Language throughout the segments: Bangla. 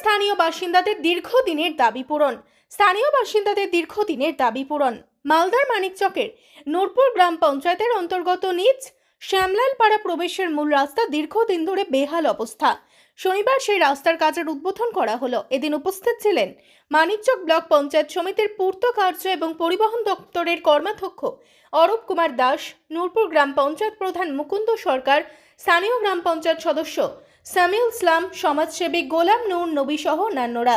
স্থানীয় বাসিন্দাদের দীর্ঘদিনের দাবি পূরণ। স্থানীয় বাসিন্দাদের দীর্ঘদিনের দাবি পূরণ। মালদার মানিকচকের নূরপুর গ্রাম পঞ্চায়েতের অন্তর্গত নিজ শ্যামলালপাড়া প্রবেশের মূল রাস্তা দীর্ঘদিন ধরে বেহাল অবস্থা। শনিবার সেই রাস্তার কাজের উদ্বোধন করা হলো। এদিন উপস্থিত ছিলেন মানিকচক ব্লক পঞ্চায়েত সমিতির পূর্ত কার্য এবং পরিবহন দপ্তরের কর্মাধ্যক্ষ অরূপ কুমার দাস, নূরপুর গ্রাম পঞ্চায়েত প্রধান মুকুন্দ সরকার, স্থানীয় গ্রাম পঞ্চায়েত সদস্য সামিউল ইসলাম, সমাজসেবী গোলাম নূর, নবী সহ অন্যান্যরা।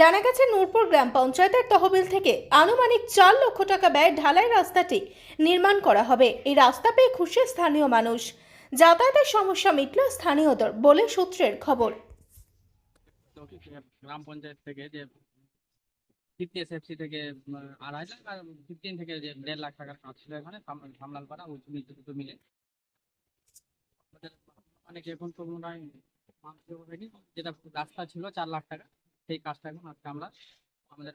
জানা গেছে, নূরপুর গ্রাম পঞ্চায়েতের তহবিল থেকে আনুমানিক চার লক্ষ টাকা ব্যয় ঢালাই রাস্তাটি নির্মাণ করা হবে। এই রাস্তা পেয়ে খুশি স্থানীয় মানুষ। যাতায়াতের সমস্যা মিটল স্থানীয়দের বলে সূত্রের খবর। গ্রাম পঞ্চায়েত থেকে যে ফিফটি থেকে আড়াই লাখ আর ফিফটিন থেকে যে দেড় লাখ টাকার কাজ ছিল এখানে মিলে। অনেক এখন তো মনে হয় মাংস হয়নি। যেটা রাস্তা ছিল চার লাখ টাকা সেই কাজটা এখন আজকে আমরা আমাদের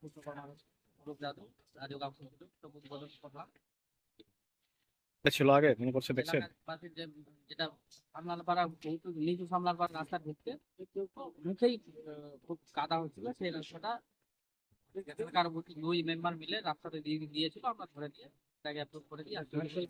পুত্র করা হয়েছে যাদব রাজু কাকু তো উদ্বোধন করলাম ছিল আগে মনে করছে দেখছেন? যেটা নিচু রাস্তা ঢুকতে মুখেই আহ, খুব কাদা হচ্ছিল সেই রাস্তাটা দুই মেম্বার মিলে রাস্তাটা দিয়ে দিয়েছিল আমরা ধরে তাকে অ্যাপ্রুভ করে দিয়ে আসলে